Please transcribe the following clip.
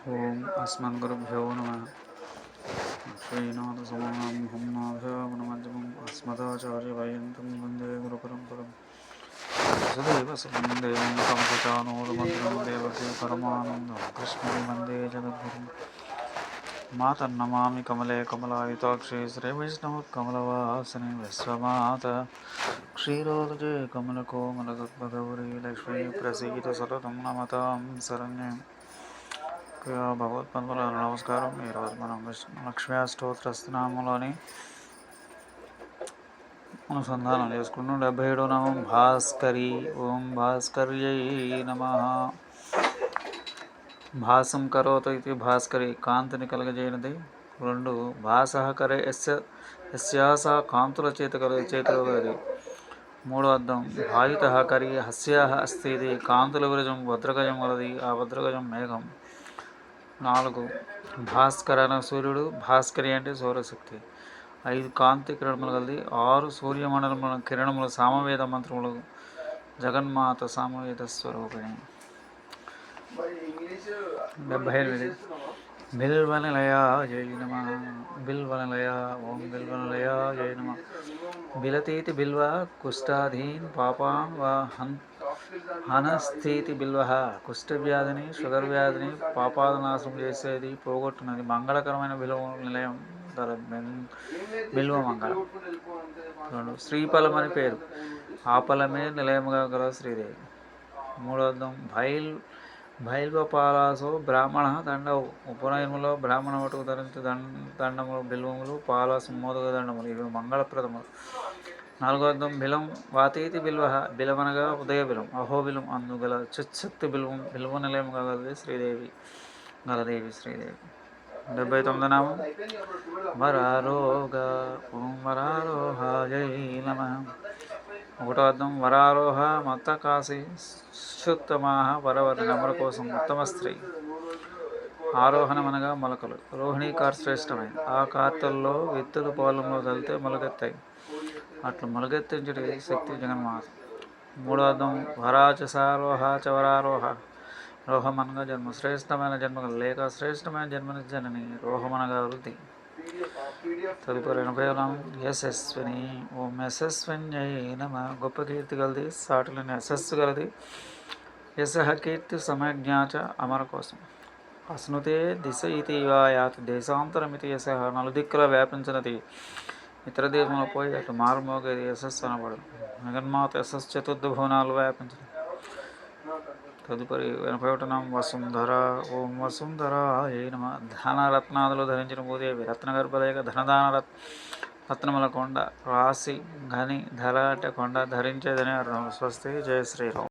ॐ अस्मद्गुरुभ्यो नमः श्रीनाथसमानां हम्नाभ्यामनमध्यमम् अस्मदाचार्यपर्यन्तं वन्दे गुरुपरम्परं सदैव सदं देवं संसुचानोरुमन्दिरं देवते परमानन्दं कृष्णं वन्दे जगद्गुरुं मा तन्नमामि कमले कमलायुताक्षे श्रीवैष्णवकमलवासने विश्वमात क्षीरोदजे कमलकोमलगद्भगौरी लक्ष्मी प्रसीद सततं नमतां शरण्यम् భగవత్పంతులు నమస్కారం. ఈరోజు మనం లక్ష్మీ స్తోత్రస్తనామంలోని అనుసంధానం చేసుకుంటున్నాం. డెబ్బై ఏడో నామం భాస్కరి ఓం భాస్కర్యై నమ. భాసం కరోత ఇది భాస్కరి కాంతిని కలగజేయనిది. రెండు భాస కరే ఎస్య ఎస్యాస కాంతుల చేత కల చేతిలో కలది మూడో అర్థం భావిత కరి హస్యాహ అస్తి ఇది కాంతుల విరజం భద్రగజం వలది ఆ భద్రగజం మేఘం. నాలుగు. భాస్కరణ సూర్యుడు భాస్కరి అంటే సౌరశక్తి. ఐదు కాంతి కిరణములు కలిది ఆరు సూర్యమండలముల కిరణముల సామవేద మంత్రములు జగన్మాత సామవేద స్వరూపిణి. డెబ్బై ఎనిమిది బిల్వనిలయ జయ నమ. బిల్వనిలయ ఓం బిల్వనిలయ జయ నమ. బిలతీతి బిల్వ కుష్టాధీన్ పాపాం వా హంత అనస్థితి బిల్వహ కుష్ఠ కుష్ఠవ్యాధిని షుగర్ వ్యాధిని పాపాదనాశనం చేసేది పోగొట్టున్నది మంగళకరమైన బిల్వ నిలయం ధర బిల్వ మంగళం. రెండు శ్రీఫలం అని పేరు. ఆ ఫలమే నిలయముగా గల శ్రీదేవి. మూడోదం భైల్ భైల్వపాలాసో బ్రాహ్మణ దండవు. ఉపనయములో బ్రాహ్మణ వటుకు ధరించి దండములు బిల్వములు పాలాసు మోదక దండములు ఇవి మంగళప్రదములు. నాలుగోదం బిలం వాతీతి బిల్వ బిలవనగా ఉదయ బిలం అహోబిలం అందుగల చిత్శక్తి బిల్వం బిల్వ నిలయముగా గలది శ్రీదేవి గలదేవి శ్రీదేవి. డెబ్బై తొమ్మిది నామం. వరారోగ ఓం వరారోహ జై నమ. ఒకటో అర్థం వరారోహ మత్త కాశి శుత్తమాహ వరవరి నమల కోసం ఉత్తమ స్త్రీ. ఆరోహణం అనగా మొలకలు. రోహిణీ కార్ శ్రేష్టమైంది ఆ కార్తల్లో విత్తులు పొలంలో చల్లితే మొలకెత్తాయి. అట్లా మొలకెత్తించడి శక్తి జగన్మాత. మూడోదం అర్థం వరాచసారోహ చవరారోహ. రోహమనగా జన్మ శ్రేష్టమైన జన్మ లేక శ్రేష్టమైన జన్మని జనని రోహమనగా వృద్ధి. తదుపరి ఎనభై యశస్విని. ఓం యశస్విన్యై నమ. గొప్ప కీర్తి కలది సాటిలోని యశస్సు కలది యశ కీర్తి సమయజ్ఞాచ అమర కోసం. అస్నుతే దిశ ఇతివా యాత్ దేశాంతరమితి యశ నలుదిక్కుల వ్యాపించినది. ఇతర దేశంలో పోయి అటు మారుమోగేది యశస్సు అనబడు జగన్మాత యశస్సు చతుర్థ భవనాలు వ్యాపించడం తదుపరి ఎనభై ఒకటినాం వసుంధర ఓం వసుంధర ఏ నమ. ధనరత్నాదులు ధరించిన భూదేవి రత్నగర్భలేక ధనదాన రత్ రత్నముల కొండ రాశి ఘని ధర అంటే కొండ ధరించేదని స్వస్తి. జయ శ్రీరామ్.